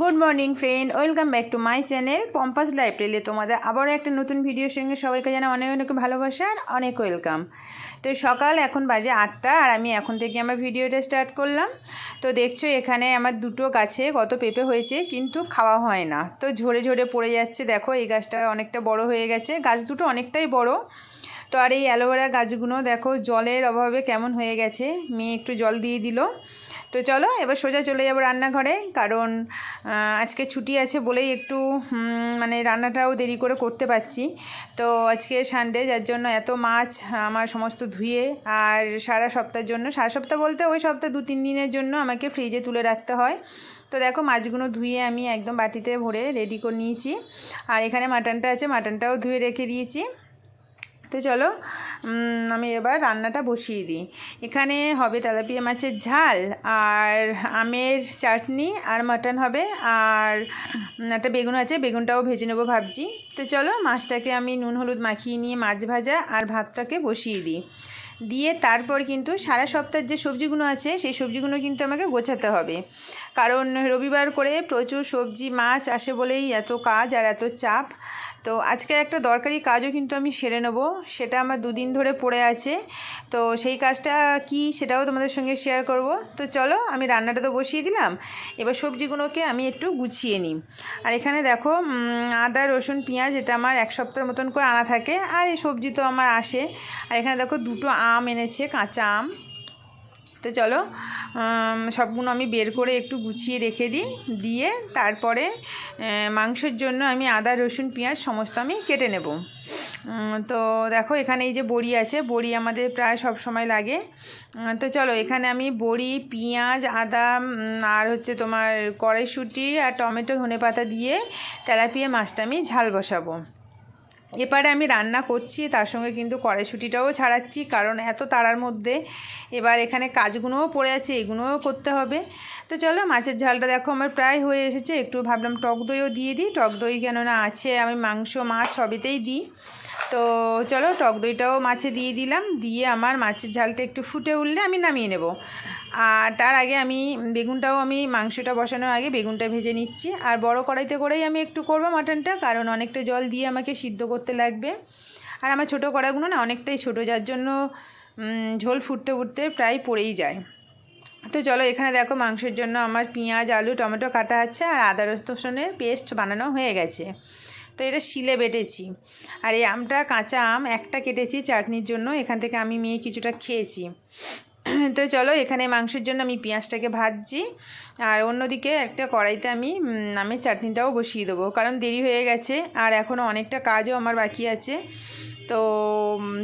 Good morning friend welcome back to my channel পম্পাস লাইব্রেরিতে তোমাদের আবারও একটা নতুন ভিডিওর সঙ্গে সবাইকে জানা অনেক অনেক ভালোবাসা আর অনেক ওয়েলকাম তো সকাল এখন বাজে আটটা আর আমি এখন থেকে আমার ভিডিওটা স্টার্ট করলাম। তো দেখছ এখানে আমার দুটো গাছে কত পেঁপে হয়েছে, কিন্তু খাওয়া হয় না। তো ঝরে ঝরে পড়ে যাচ্ছে। দেখো এই গাছটা অনেকটা বড় হয়ে গেছে। গাছ দুটো অনেকটাই বড়। তো আর এই অ্যালোভেরা গাছগুলো দেখো জলের অভাবে কেমন হয়ে গেছে। মেয়ে একটু জল দিয়ে দিল। তো চলো, এবার সোজা চলে যাব রান্নাঘরে, কারণ আজকে ছুটি আছে বলেই একটু মানে রান্নাটাও দেরি করে করতে পারছি। তো আজকে সানডে যার জন্য এত মাছ, আমার সমস্ত ধুয়ে, আর সারা সপ্তাহের জন্য, সারা সপ্তাহ বলতে ওই সপ্তাহ দু, তিন দিনের জন্য আমাকে ফ্রিজে তুলে রাখতে হয়। তো দেখো, মাছগুলো ধুয়ে আমি একদম বাটিতে ভরে রেডি করে নিয়েছি। আর এখানে মাটনটা আছে মাটনটাও ধুয়ে রেখে দিয়েছি। তো চলো আমি এবার রান্নাটা বসিয়ে দিই। এখানে হবে তেলাপিয়া মাছের ঝাল, আর আমের চাটনি, আর মাটন হবে, আর একটা বেগুন আছে, বেগুনটাও ভেজে নেব ভাবছি। তো চলো, মাছটাকে আমি নুন, হলুদ মাখিয়ে নিয়ে মাছ ভাজা আর ভাতটাকে বসিয়ে দিই। দিয়ে তারপর কিন্তু সারা সপ্তাহের যে সবজিগুলো আছে, সেই সবজিগুলো কিন্তু আমাকে গোছাতে হবে। কারণ রবিবার করে প্রচুর সবজি, মাছ আসে বলেই এত কাজ আর এত চাপ। তো আজকে একটা দরকারি কাজও কিন্তু আমি সেরে নেব, সেটা আমার দুদিন ধরে পড়ে আছে। তো সেই কাজটা কি সেটাও তোমাদের সঙ্গে শেয়ার করব। তো চলো আমি রান্নাটা তো বসিয়ে দিলাম, এবার সবজিগুলোকে আমি একটু গুছিয়ে নিই। আর এখানে দেখো আদা, রসুন, পেঁয়াজ, এটা আমার এক সপ্তাহের মতন করে আনা থাকে, আর এই সবজি তো আমার আসে। আর এখানে দেখো দুটো আম এনেছে, কাঁচা আম। তো চলো সবগুলো আমি বের করে একটু গুছিয়ে রেখে দিই, দিয়ে তারপরে মাংসের জন্য আমি আদা, রসুন, পেঁয়াজ সমস্ত আমি কেটে নেব। তো দেখো এখানে এই যে বড়ি আছে, বড়ি আমাদের প্রায় সব সময় লাগে। তো চলো এখানে আমি বড়ি, পেঁয়াজ, আদা আর হচ্ছে তোমার কড়াইশুঁটি আর টমেটো ধনেপাতা দিয়ে তেলাপিয়া মাছটা আমি ঝাল বসাবো। এবারে আমি রান্না করছি, তার সঙ্গে কিন্তু কড়াইশুঁটিটাও ছাড়াচ্ছি, কারণ এত তাড়ার মধ্যে এবার এখানে কাজগুলোও পড়ে আছে এগুলোও করতে হবে। তো চলো, মাছের ঝালটা দেখো, আমার প্রায় হয়ে এসেছে। একটু ভাবলাম টক দইও দিয়ে দিই। টক দই কেননা আছে, আমি মাংস, মাছ সবেতেই দিই। তো চলো টক দইটাও মাছে দিয়ে দিলাম, দিয়ে আমার মাছের ঝালটা একটু ফুটে উঠলে আমি নামিয়ে নেব। আর তার আগে আমি বেগুনটাও আমি মাংসটা বসানোর আগে বেগুনটা ভেজে নিচ্ছি। আর বড় কড়াইতে করেই আমি একটু করব মাটনটা, কারণ অনেকটা জল দিয়ে আমাকে সিদ্ধ করতে লাগবে। আর আমার ছোটো কড়াগুলো না অনেকটাই ছোটো, যার জন্য ঝোল ফুটতে ফুটতে প্রায় পড়েই যায়। তো চলো এখানে দেখো মাংসের জন্য আমার পেঁয়াজ, আলু, টমেটো কাটা আছে, আর আদা রসুনের পেস্ট বানানো হয়ে গেছে। তো এটা শিলে বেটেছি। আর এই আমটা, কাঁচা আম, একটা কেটেছি চাটনির জন্য। এখান থেকে আমি মেয়ে কিছুটা খেয়েছি। তো চলো, এখানে মাংসের জন্য আমি পেঁয়াজটাকে ভাজছি। আর অন্যদিকে একটা কড়াইতে আমি আমি চাটনিটাও বসিয়ে দেবো। কারণ দেরি হয়ে গেছে, আর এখনও অনেকটা কাজও আমার বাকি আছে। তো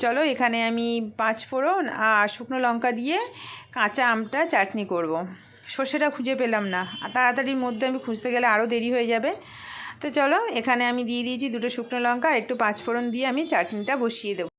চলো, এখানে আমি পাঁচ ফোড়ন আর শুকনো লঙ্কা দিয়ে কাঁচা আমটা চাটনি করব। সর্ষেটা খুঁজে পেলাম না। তাড়াতাড়ির মধ্যে আমি খুঁজতে গেলে আরও দেরি হয়ে যাবে। তো চলো, এখানে আমি দিয়ে দিয়েছি দুটো শুকনো লঙ্কা একটু পাঁচফোড়ন দিয়ে আমি চাটনিটা বসিয়ে দেবো।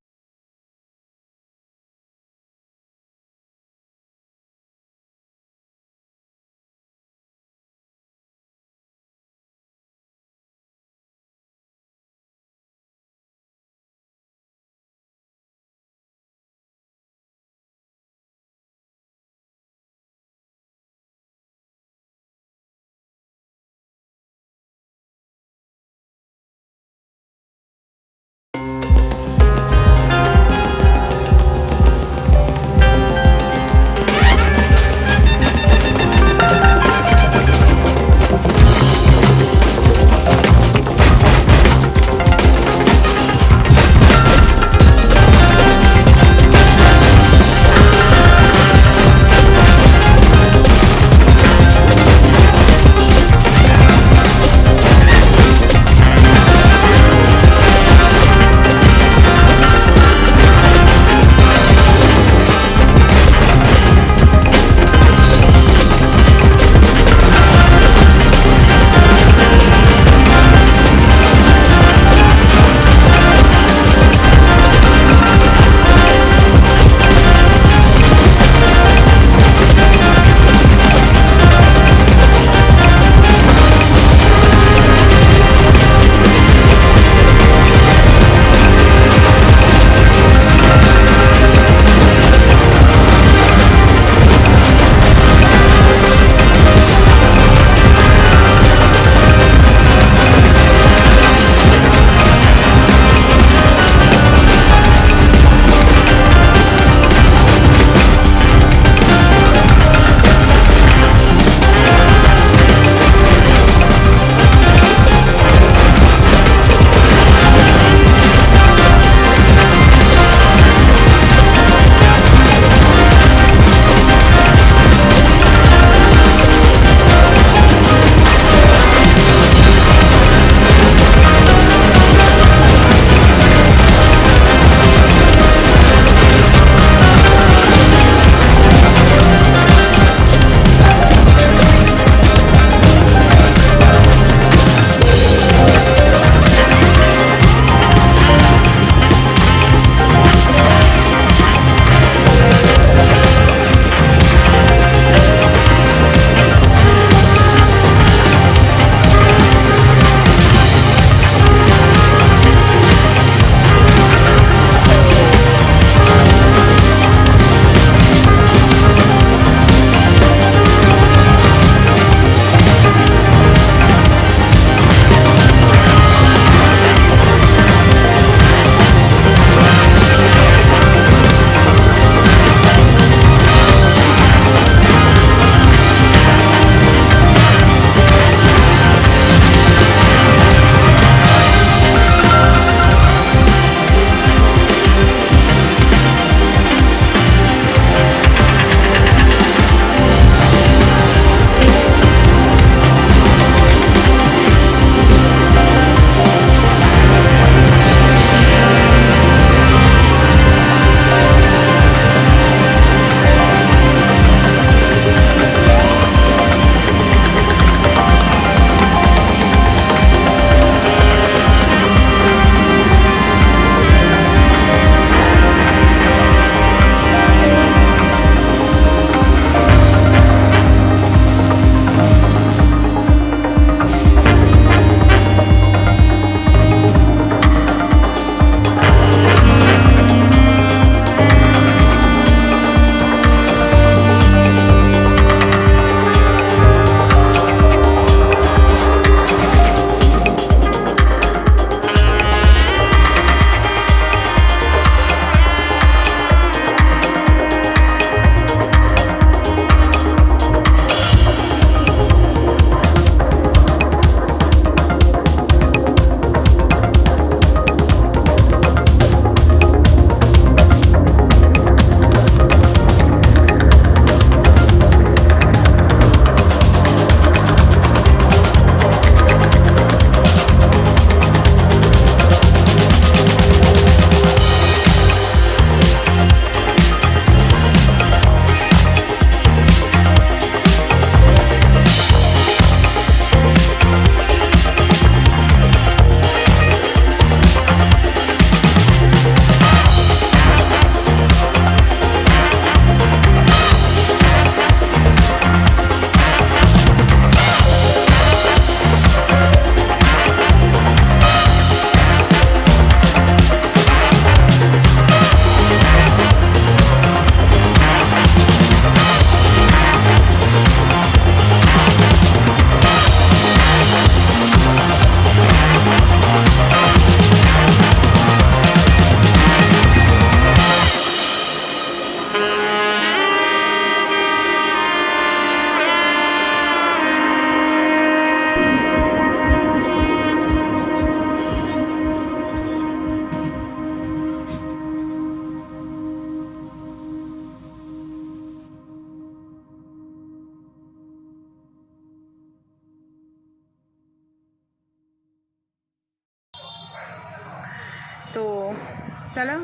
চলো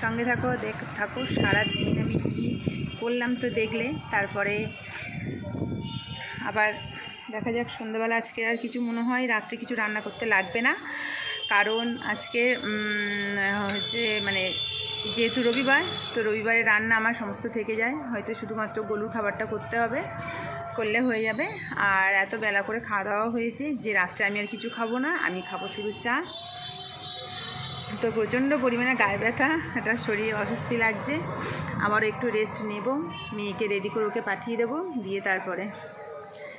সঙ্গে থাকো, দেখ, থাকো। সারাদিন আমি কী করলাম তো দেখলে। তারপরে আবার দেখা যাক, সন্ধ্যাবেলা আজকে আর কিছু মনে হয়, রাত্রে কিছু রান্না করতে লাগবে না। কারণ আজকে হচ্ছে মানে যেহেতু রবিবার, তো রবিবারে রান্না আমার সমস্ত থেকে যায়। হয়তো শুধুমাত্র গলুর খাবারটা করতে হবে, করলে হয়ে যাবে। আর এত বেলা করে খাওয়া দাওয়া হয়েছে যে রাত্রে আমি আর কিছু খাব না, আমি খাব শুধু চা। তো প্রচণ্ড পরিমাণে গায়ে ব্যথা, এটা শরীর অস্বস্তি লাগছে। আবারও একটু রেস্ট নেব, মেয়েকে রেডি করে ওকে পাঠিয়ে দেবো, দিয়ে তারপরে।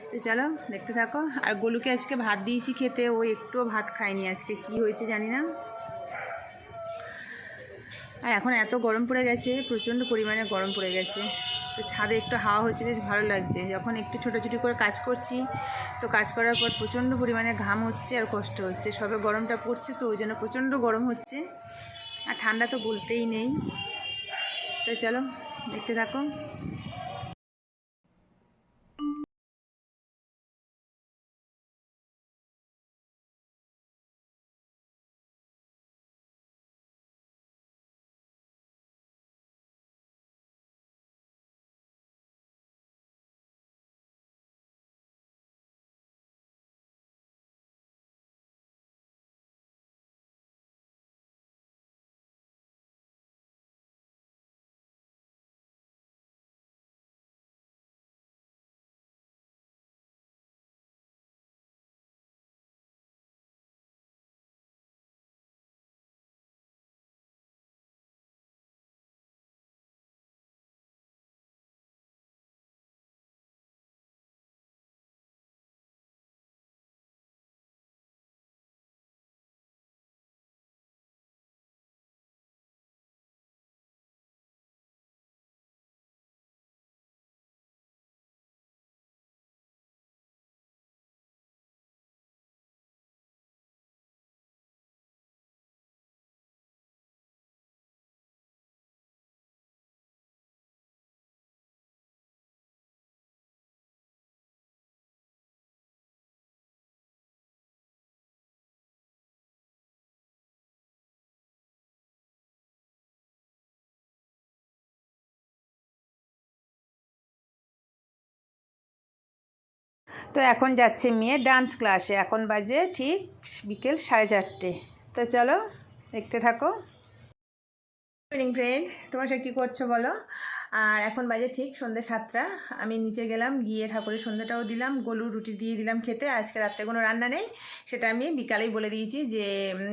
তো চলো, দেখতে থাকো। আর গোলুকে আজকে ভাত দিয়েছি খেতে, ও একটুও ভাত খায়নি আজকে, কি হয়েছে জানি না। আর এখন এত গরম পড়ে গেছে, প্রচণ্ড পরিমাণে গরম পড়ে গেছে। তো ছাদে একটু হাওয়া হচ্ছে, বেশ ভালো লাগছে। যখন একটু ছোটাছুটি করে কাজ করছি, তো কাজ করার পর প্রচণ্ড পরিমাণে ঘাম হচ্ছে আর কষ্ট হচ্ছে। সবে গরমটা পড়ছে তো, ওই জন্য প্রচণ্ড গরম হচ্ছে। আর ঠান্ডা তো বলতেই নেই। তো চলো, দেখতে থাকো। তো এখন যাচ্ছে মেয়ে ডান্স ক্লাসে এখন বাজে ঠিক বিকেল সাড়ে চারটে। তো চলো, দেখতে থাকো। ইভিনিং ফ্রেন্ড তোমার সে কী করছ বলো? আর এখন বাজে ঠিক সন্ধ্যে সাতটা। আমি নিচে গেলাম, গিয়ে ঠাকুরের সন্ধ্যাটাও দিলাম গলু রুটি দিয়ে দিলাম খেতে। আজকে রাত্রে কোনো রান্না নেই। সেটা আমি বিকালেই বলে দিয়েছি যে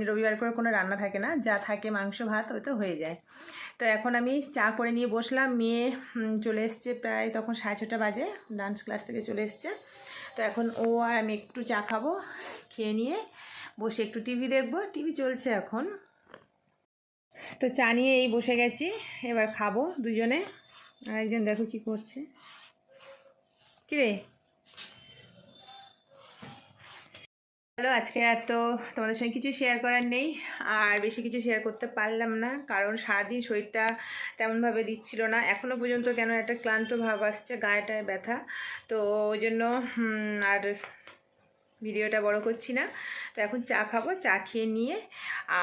রবিবার করে কোনো রান্না থাকে না। যা থাকে মাংস, ভাত, ওই তো হয়ে যায়। তো এখন আমি চা করে নিয়ে বসলাম। মেয়ে চলে এসছে প্রায় তখন সাড়ে ছটা বাজে। ডান্স ক্লাস থেকে চলে এসছে। তো এখন ও আর আমি একটু চা খাব, খেয়ে নিয়ে বসে একটু টিভি দেখব। টিভি চলছে এখন। তো চা নিয়ে এই বসে গেছি, এবার খাব দুজনে। আর একজন দেখো কি করছে। কিরে? হ্যালো আজকে আর তো তোমাদের সঙ্গে কিছু শেয়ার করার নেই, আর বেশি কিছু শেয়ার করতে পারলাম না, কারণ সারাদিন শরীরটা তেমনভাবে দিচ্ছিল না। এখনও পর্যন্ত কেন একটা ক্লান্ত ভাব আসছে, গায়েটায় ব্যথা। তো ওই জন্য আর ভিডিওটা বড় করছি না। তো এখন চা খাব, চা খেয়ে নিয়ে,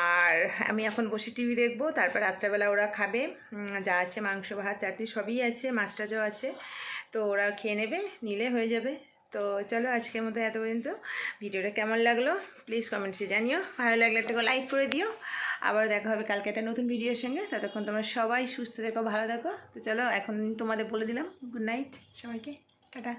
আর আমি এখন বসে টিভি দেখব, তারপর রাত্রেবেলা ওরা খাবে। যা আছে, মাংস, ভাত, চাটনি সবই আছে মাছ টাছও আছে। তো ওরা খেয়ে নেবে, নিলে হয়ে যাবে। তো চলো আজকের মতো এত পর্যন্ত। ভিডিওটা কেমন লাগল? প্লিজ কমেন্টসে জানিও। ভালো লাগলে একটা লাইক করে দিও। আবার দেখা হবে কালকে একটা নতুন ভিডিওর সঙ্গে। ততক্ষণ তোমরা সবাই সুস্থ থেকো, ভালো থাকো। তো চলো, এখন তোমাদের বলে দিলাম গুড নাইট সবাইকে। টাটা।